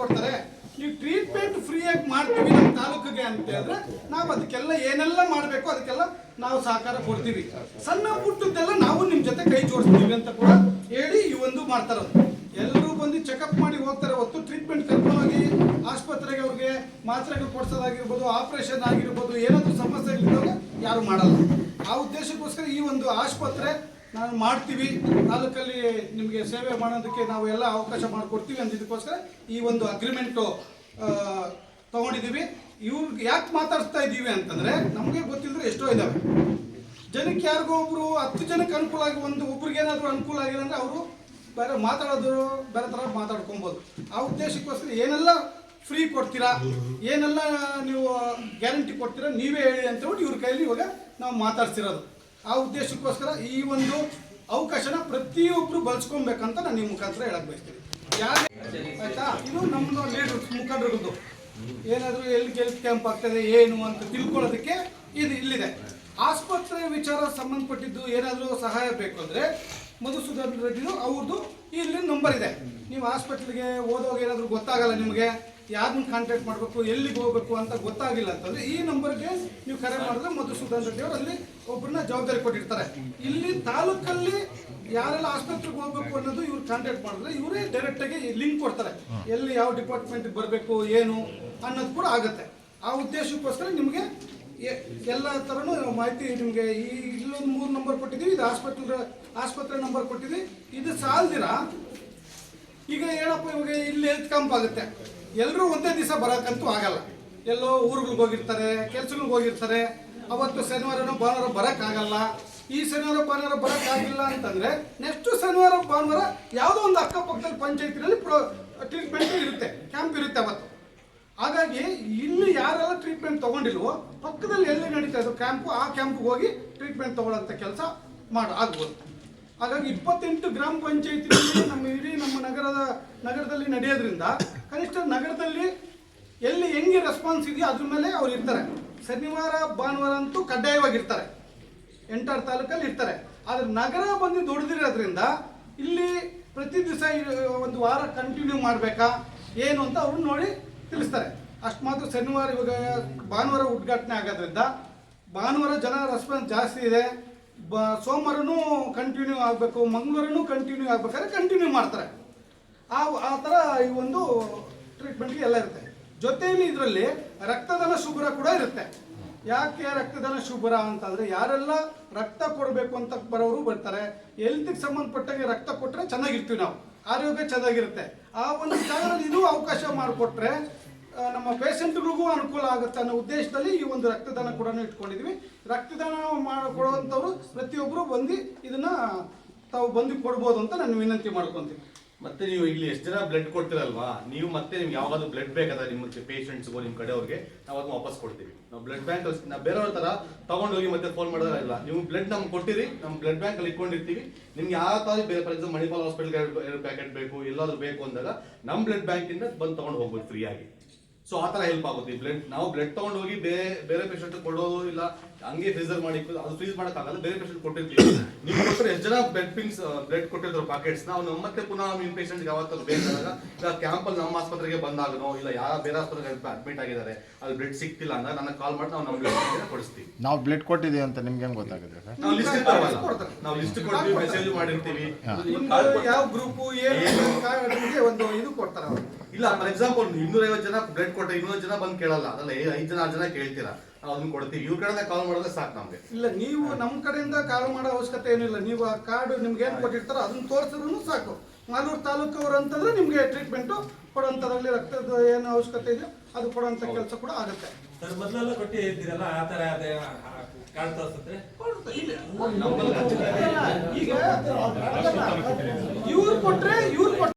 ಕೊಡ್ತಾರೆ? Free treatment ಫ್ರೀಯಾಗಿ ಮಾಡ್ತೀವಿ ನಮ್ಮ ತಾಲೂಕಿಗೆ ಅಂತ ಹೇಳಿದ್ರೆ ನಾವು ಅದಕ್ಕೆಲ್ಲ ಏನೆಲ್ಲ ಮಾಡಬೇಕು ಅದಕ್ಕೆಲ್ಲ ನಾವು ಸಹಕಾರ ಕೊಡ್ತೀವಿ. ಸಣ್ಣ ಪುಟ್ಟದ್ದೆಲ್ಲ ನಾವು ನಿಮ್ಮ ಜೊತೆ ಕೈ ಜೋಡಿಸ್ತೀವಿ ಅಂತ ಕೂಡ ಹೇಳಿ ಈ ಒಂದು ಮಾಡ್ತಾರೆ ಎಲ್ಲರೂ ಬಂದು ಚೆಕಪ್ ಮಾಡಿ ಹೋಗ್ತಾರೆ, ಹೊತ್ತು ಟ್ರೀಟ್ಮೆಂಟ್ ಕರ್ಕೊಂಡೋಗಿ ಆಸ್ಪತ್ರೆಗೆ ಅವ್ರಿಗೆ ಮಾತ್ರೆಗಳು ಕೊಡ್ಸೋದಾಗಿರ್ಬೋದು ಆಪರೇಷನ್ ಆಗಿರ್ಬೋದು, ಏನಾದರೂ ಸಮಸ್ಯೆಗಳಿದ್ದಾಗ ಯಾರು ಮಾಡಲ್ಲ. ಆ ಉದ್ದೇಶಕ್ಕೋಸ್ಕರ ಈ ಒಂದು ಆಸ್ಪತ್ರೆ ನಾನು ಮಾಡ್ತೀವಿ. ತಾಲೂಕಲ್ಲಿ ನಿಮಗೆ ಸೇವೆ ಮಾಡೋದಕ್ಕೆ ನಾವು ಎಲ್ಲ ಅವಕಾಶ ಮಾಡಿಕೊಡ್ತೀವಿ ಅಂದಿದ್ದಕ್ಕೋಸ್ಕರ ಈ ಒಂದು ಅಗ್ರಿಮೆಂಟು ತೊಗೊಂಡಿದ್ದೀವಿ. ಇವ್ರಿಗೆ ಯಾಕೆ ಮಾತಾಡ್ತಾ ಇದ್ದೀವಿ ಅಂತಂದರೆ, ನಮಗೆ ಗೊತ್ತಿಲ್ಲದ್ರೆ ಎಷ್ಟೋ ಇದ್ದಾವೆ ಜನಕ್ಕೆ ಯಾರಿಗೋ ಒಬ್ಬರು ಹತ್ತು ಜನಕ್ಕೆ ಅನುಕೂಲ ಆಗಿ ಒಂದು ಒಬ್ರಿಗೆ ಏನಾದರೂ ಅನುಕೂಲ ಆಗಿಲ್ಲ ಅಂದರೆ ಅವರು ಬೇರೆ ಮಾತಾಡೋದು, ಬೇರೆ ಥರ ಮಾತಾಡ್ಕೊಬೋದು. ಆ ಉದ್ದೇಶಕ್ಕೋಸ್ಕರ ಏನೆಲ್ಲ ಫ್ರೀ ಕೊಡ್ತೀರಾ, ಏನೆಲ್ಲ ನೀವು ಗ್ಯಾರಂಟಿ ಕೊಡ್ತೀರಾ, ನೀವೇ ಹೇಳಿ ಅಂತ ಹೇಳಿ ಇವ್ರ ಕೈಯಲ್ಲಿ ಇವಾಗ ನಾವು ಮಾತಾಡ್ತಿರೋದು ಆ ಉದ್ದೇಶಕ್ಕೋಸ್ಕರ ಈ ಒಂದು ಅವಕಾಶನ ಪ್ರತಿಯೊಬ್ಬರು ಬಳಸ್ಕೊಬೇಕಂತ ನಾನು ನಿಮ್ಮ ಮುಖಾಂತರ ಹೇಳಕ್ ಬಯಸ್ತೀನಿ. ಯಾರು ಆಯ್ತಾ? ಇದು ನಮ್ಮದು ಲೀಡರ್ಸ್ ಮುಖಂಡರದ್ದು. ಏನಾದರೂ ಎಲ್ಲಿ ಗೆಲ್ತ್ ಕ್ಯಾಂಪ್ ಆಗ್ತದೆ, ಏನು ಅಂತ ತಿಳ್ಕೊಳ್ಳೋದಕ್ಕೆ ಇದು ಇಲ್ಲಿದೆ. ಆಸ್ಪತ್ರೆ ವಿಚಾರ ಸಂಬಂಧಪಟ್ಟಿದ್ದು ಏನಾದರೂ ಸಹಾಯ ಬೇಕು ಅಂದರೆ ಮಧುಸೂದನ್ ರೆಡ್ಡಿದು ಅವ್ರದ್ದು ಇಲ್ಲಿ ನಂಬರ್ ಇದೆ. ನೀವು ಹಾಸ್ಪಿಟ್ಲಿಗೆ ಓದೋವಾಗ ಏನಾದರೂ ಗೊತ್ತಾಗಲ್ಲ ನಿಮಗೆ? ಯಾರನ್ನ ಕಾಂಟ್ಯಾಕ್ಟ್ ಮಾಡಬೇಕು, ಎಲ್ಲಿಗೆ ಹೋಗ್ಬೇಕು ಅಂತ ಗೊತ್ತಾಗಿಲ್ಲ ಅಂತಂದ್ರೆ ಈ ನಂಬರ್ಗೆ ನೀವು ಕರೆ ಮಾಡಿದ್ರೆ ಮಧುಸೂದನ್ ರೆಡ್ಡಿ ಅವರು ಅಲ್ಲಿ ಒಬ್ಬರನ್ನ ಜವಾಬ್ದಾರಿ ಕೊಟ್ಟಿರ್ತಾರೆ. ಇಲ್ಲಿ ತಾಲೂಕಲ್ಲಿ ಯಾರೆಲ್ಲ ಆಸ್ಪತ್ರೆಗೆ ಹೋಗ್ಬೇಕು ಅನ್ನೋದು ಇವ್ರು ಕಾಂಟ್ಯಾಕ್ಟ್ ಮಾಡಿದ್ರೆ ಇವರೇ ಡೈರೆಕ್ಟ್ ಆಗಿ ಲಿಂಕ್ ಕೊಡ್ತಾರೆ. ಎಲ್ಲಿ ಯಾವ ಡಿಪಾರ್ಟ್ಮೆಂಟ್ ಬರಬೇಕು, ಏನು ಅನ್ನೋದು ಕೂಡ ಆಗುತ್ತೆ. ಆ ಉದ್ದೇಶಕ್ಕೋಸ್ಕರ ನಿಮಗೆ ಎಲ್ಲ ಥರನೂ ಮಾಹಿತಿ ನಿಮಗೆ ಈ ಇಲ್ಲೊಂದು ಮೂರು ನಂಬರ್ ಕೊಟ್ಟಿದ್ದೀವಿ, ಇದು ಆಸ್ಪತ್ರೆ ಆಸ್ಪತ್ರೆ ನಂಬರ್ ಕೊಟ್ಟಿದ್ದೀವಿ. ಇದು ಸಾಲ್ದಿರಾ? ಈಗ ಏನಪ್ಪ ಇವಾಗ ಇಲ್ಲಿ ಹೆಲ್ತ್ ಕ್ಯಾಂಪ್ ಆಗುತ್ತೆ. ಎಲ್ಲರೂ ಒಂದೇ ದಿವಸ ಬರೋಕ್ಕಂತೂ ಆಗಲ್ಲ. ಎಲ್ಲೋ ಊರುಗಳಿಗೆ ಹೋಗಿರ್ತಾರೆ, ಕೆಲ್ಸಗಳಿಗೆ ಹೋಗಿರ್ತಾರೆ. ಅವತ್ತು ಶನಿವಾರನೋ ಭಾನುವಾರ ಬರೋಕ್ಕಾಗಲ್ಲ. ಈ ಶನಿವಾರ, ಭಾನುವಾರ ಬರೋಕ್ಕಾಗಿಲ್ಲ ಅಂತಂದರೆ ನೆಕ್ಸ್ಟ್ ಶನಿವಾರ, ಭಾನುವಾರ ಯಾವುದೋ ಒಂದು ಅಕ್ಕಪಕ್ಕದಲ್ಲಿ ಪಂಚಾಯತಿನಲ್ಲಿ ಪ್ರೋ ಟ್ರೀಟ್ಮೆಂಟ್ ಇರುತ್ತೆ ಕ್ಯಾಂಪ್ ಇರುತ್ತೆ ಅವತ್ತು. ಹಾಗಾಗಿ ಇಲ್ಲಿ ಯಾರೆಲ್ಲ ಟ್ರೀಟ್ಮೆಂಟ್ ತೊಗೊಂಡಿಲ್ವೋ ಪಕ್ಕದಲ್ಲಿ ಎಲ್ಲಿ ನಡೀತಾ ಇದ್ದು ಕ್ಯಾಂಪು ಆ ಕ್ಯಾಂಪ್ಗೆ ಹೋಗಿ ಟ್ರೀಟ್ಮೆಂಟ್ ತೊಗೊಳ್ಳೋಂಥ ಕೆಲಸ ಮಾಡಿ, ಆಗ್ಬೋದು. ಹಾಗಾಗಿ ಇಪ್ಪತ್ತೆಂಟು ಗ್ರಾಮ ಪಂಚಾಯತಿ ನಮ್ಮ ಇಡೀ ನಮ್ಮ ನಗರದ, ನಗರದಲ್ಲಿ ನಡೆಯೋದ್ರಿಂದ ಕನಿಷ್ಠ ನಗರದಲ್ಲಿ ಎಲ್ಲಿ ಹೆಂಗೆ ರೆಸ್ಪಾನ್ಸ್ ಇದೆಯೋ ಅದ್ರ ಮೇಲೆ ಅವ್ರು ಇರ್ತಾರೆ. ಶನಿವಾರ, ಭಾನುವಾರ ಅಂತೂ ಕಡ್ಡಾಯವಾಗಿರ್ತಾರೆ. ಎಂಟಾರು ತಾಲೂಕಲ್ಲಿ ಇರ್ತಾರೆ. ಆದರೆ ನಗರ ಬಂದು ದೊಡ್ಡದಿರೋದ್ರಿಂದ ಇಲ್ಲಿ ಪ್ರತಿ ದಿವಸ ಒಂದು ವಾರ ಕಂಟಿನ್ಯೂ ಮಾಡಬೇಕಾ, ಏನು ಅಂತ ಅವ್ರು ನೋಡಿ ತಿಳಿಸ್ತಾರೆ. ಅಷ್ಟು ಮಾತ್ರ ಶನಿವಾರ ಇವಾಗ ಭಾನುವಾರ ಉದ್ಘಾಟನೆ ಆಗೋದ್ರಿಂದ ಭಾನುವಾರ ಜನ ರೆಸ್ಪಾನ್ಸ್ ಜಾಸ್ತಿ ಇದೆ. ಬ, ಸೋಮವಾರನೂ ಕಂಟಿನ್ಯೂ ಆಗಬೇಕು, ಮಂಗಳವಾರನೂ ಕಂಟಿನ್ಯೂ ಆಗಬೇಕಾದ್ರೆ ಕಂಟಿನ್ಯೂ ಮಾಡ್ತಾರೆ. ಆ ಆ ಥರ ಈ ಒಂದು ಟ್ರೀಟ್ಮೆಂಟ್ಗೆ ಎಲ್ಲ ಇರುತ್ತೆ. ಜೊತೆಯಲ್ಲಿ ಇದರಲ್ಲಿ ರಕ್ತದಾನ ಶುಭ್ರ ಕೂಡ ಇರುತ್ತೆ. ಯಾಕೆ ರಕ್ತದಾನ ಶುಭ್ರ ಅಂತಂದರೆ ಯಾರೆಲ್ಲ ರಕ್ತ ಕೊಡಬೇಕು ಅಂತ ಬರೋರು ಬರ್ತಾರೆ. ಹೆಲ್ತ್ಗೆ ಸಂಬಂಧಪಟ್ಟಾಗೆ ರಕ್ತ ಕೊಟ್ಟರೆ ಚೆನ್ನಾಗಿರ್ತೀವಿ ನಾವು. ಆರೋಗ್ಯ ಚೆನ್ನಾಗಿರುತ್ತೆ. ಆ ಒಂದು ಜಾಗದಲ್ಲಿ ಇದು ಅವಕಾಶ ಮಾಡಿಕೊಟ್ರೆ ನಮ್ಮ ಪೇಷಂಟ್ಗಳಿಗೂ ಅನುಕೂಲ ಆಗುತ್ತೆ ಅನ್ನೋ ಉದ್ದೇಶದಲ್ಲಿ ಈ ಒಂದು ರಕ್ತದಾನ ಕೂಡ ಇಟ್ಕೊಂಡಿದ್ವಿ. ರಕ್ತದಾನ ಮಾಡಿಕೊಡುವಂಥವ್ರು ಪ್ರತಿಯೊಬ್ಬರು ಬಂದು ಇದನ್ನ ತಾವು ಬಂದು ಕೊಡ್ಬೋದು ಅಂತ ನಾನು ವಿನಂತಿ ಮಾಡ್ಕೊತೀನಿ. ಮತ್ತೆ ನೀವು ಇಲ್ಲಿ ಎಷ್ಟು ಜನ ಬ್ಲಡ್ ಕೊಡ್ತೀರಲ್ವಾ? ನೀವು ಮತ್ತೆ ನಿಮ್ಗೆ ಯಾವಾಗಾದ್ರೂ ಬ್ಲಡ್ ಬೇಕಾದ ನಿಮ್ಮ ಪೇಷಂಟ್ಸ್ಗೂ ನಿಮ್ಮ ಕಡೆಯವ್ರಿಗೆ ನಾವು ಅದನ್ನ ವಾಪಸ್ ಕೊಡ್ತೀವಿ. ನಾವು ಬ್ಲಡ್ ಬ್ಯಾಂಕ್ ನಾವು ಬೇರೆಯವ್ರ ಥರ ತೊಗೊಂಡೋಗಿ ಮತ್ತೆ ಫೋನ್ ಮಾಡೋದ್ರ ಇಲ್ಲ. ನೀವು ಬ್ಲಡ್ ನಮ್ಗೆ ಕೊಟ್ಟಿರಿ ನಮ್ಮ ಬ್ಲಡ್ ಬ್ಯಾಂಕ್ ಅಲ್ಲಿ ಇಟ್ಕೊಂಡಿರ್ತೀವಿ. ನಿಮ್ಗೆ ಯಾವ ಥರ ಬೇರೆ ಫಾರ್ ಎಕ್ಸಾಂಪಲ್ ಮಣಿಪಾಲ್ ಹಾಸ್ಪಿಟಲ್ಗೆ ಎರಡು ಪ್ಯಾಕೆಟ್ ಬೇಕು, ಎಲ್ಲಾದರೂ ಬೇಕು ಅಂದಾಗ ನಮ್ಮ ಬ್ಲಡ್ ಬ್ಯಾಂಕಿಂದ ಬಂದು ತೊಗೊಂಡು ಹೋಗ್ಬೋದು ಫ್ರೀ ಆಗಿ. ಸೊ ಆ ತರ ಹೆಲ್ಪ್ ಆಗುತ್ತೆ ಬ್ಲಡ್ ನಾವು ಬ್ಲಡ್ ತೊಗೊಂಡು ಹೋಗಿ ಬೇರೆ ಬೇರೆ ಪೇಷಂಟ್ ಕೊಡೋದು ಇಲ್ಲ ಹಂಗೆ ಫ್ರೀಸರ್ ಮಾಡಿ ಅದು ಫ್ರೀಸ್ ಆಗಲ್ಲ ಬೇರೆ ಪೇಷಂಟ್ ಕೊಟ್ಟಿರ್ತೀವಿ. ನೀವು ಕೊಟ್ಟರೆ ಎಷ್ಟು ಜನ ಬ್ಲಡ್ ಪಿಂಗ್ಸ್ ಬ್ಲಡ್ ಕೊಟ್ಟಿದ್ರು ಪಾಕೆಟ್ಸ್ ನಾವು ನಮ್ಮ ಮತ್ತೆ ಪುನಃ ನಿಮ್ಮ ಪೇಷಂಟ್ ಯಾವತ್ತಾದ್ರು ಬೇಕಾದಾಗ ಇಲ್ಲ ಕ್ಯಾಂಪಲ್ಲಿ ನಮ್ಮ ಆಸ್ಪತ್ರೆಗೆ ಬಂದಾಗನೋ ಇಲ್ಲ ಯಾವ ಬೇರೆ ಆಸ್ಪತ್ರೆಗೆ ಅಡ್ಮಿಟ್ ಆಗಿದ್ದಾರೆ ಅಲ್ಲಿ ಬ್ಲಡ್ ಸಿಕ್ತಿಲ್ಲ ಅಂದ್ರೆ ನನಗೆ ಕಾಲ್ ಮಾಡಿ ನಾವು ನಮ್ಮ ಬ್ಲಡ್ ಕೊಡಿಸ್ತೀವಿ. ನಾವು ಬ್ಲಡ್ ಕೊಟ್ಟಿದ್ದೀವಿ ಅಂತ ನಿಮ್ಗೆ ಹೆಂಗ್ ಗೊತ್ತಾಗುತ್ತೆ ಸರ್? ನಾವು ಲಿಸ್ಟ್ ನಾವು ಲಿಸ್ಟ್ ಕೊಡ್ತೀವಿ ಮೆಸೇಜ್ ಮಾಡಿರ್ತೀವಿ. ಯಾವ ಗ್ರೂಪ್ ಏನು? ನಿಮಗೆ ಒಂದು ಇದು ಕೊಡ್ತಾರೆ ಅವರು. ಇಲ್ಲ ಫಾರ್ ಎಕ್ಸಾಂಪಲ್ ಇನ್ನೂರೈವತ್ತು ಜನ ಬ್ಲಡ್ ಕೊಟ್ಟರೆ ಇನ್ನೂರು ಜನ ಬಂದು ಕೇಳಲ್ಲ. ಅದಲ್ಲ ಏ ಐದು ಜನ ಆರು ಜನ ಕೇಳ್ತೀರಾ. ಅದನ್ನ ಕೊಡ್ತೀವಿ. ಇವ್ರ ಕಡೆ ಕಾಲ್ ಮಾಡಿದ್ರೆ ಸಾಕು ನಮಗೆ. ಇಲ್ಲ ನೀವು ನಮ್ಮ ಕಡೆಯಿಂದ ಕಾಲ್ ಮಾಡೋ ಅವಶ್ಯಕತೆ ಏನಿಲ್ಲ. ನೀವು ಆ ಕಾರ್ಡ್ ನಿಮ್ಗೆ ಏನು ಕೊಟ್ಟಿರ್ತಾರೋ ಅದನ್ನ ತೋರಿಸಿದ್ರು ಸಾಕು. ಮಾಲೂರು ತಾಲೂಕವ್ರು ಅಂತಂದ್ರೆ ನಿಮಗೆ ಟ್ರೀಟ್ಮೆಂಟು ಕೊಡೋಂಥದ್ರಲ್ಲಿ ರಕ್ತದ ಏನು ಅವಶ್ಯಕತೆ ಇದೆ ಅದು ಕೊಡೋಂಥ ಕೆಲಸ ಕೂಡ ಆಗುತ್ತೆ. ಸರ್ ಮೊದಲೆಲ್ಲ ಕೊಟ್ಟಿ ಇದ್ದೀರಲ್ಲ ಆ ತರ ಅದೇ ಕಾರ್ಡ್ ತೋರಿಸಿದ್ರೆ? ಈಗ ಇವ್ರು ಕೊಟ್ರೆ ಇವ್ರು ಕೊಟ್ರೆ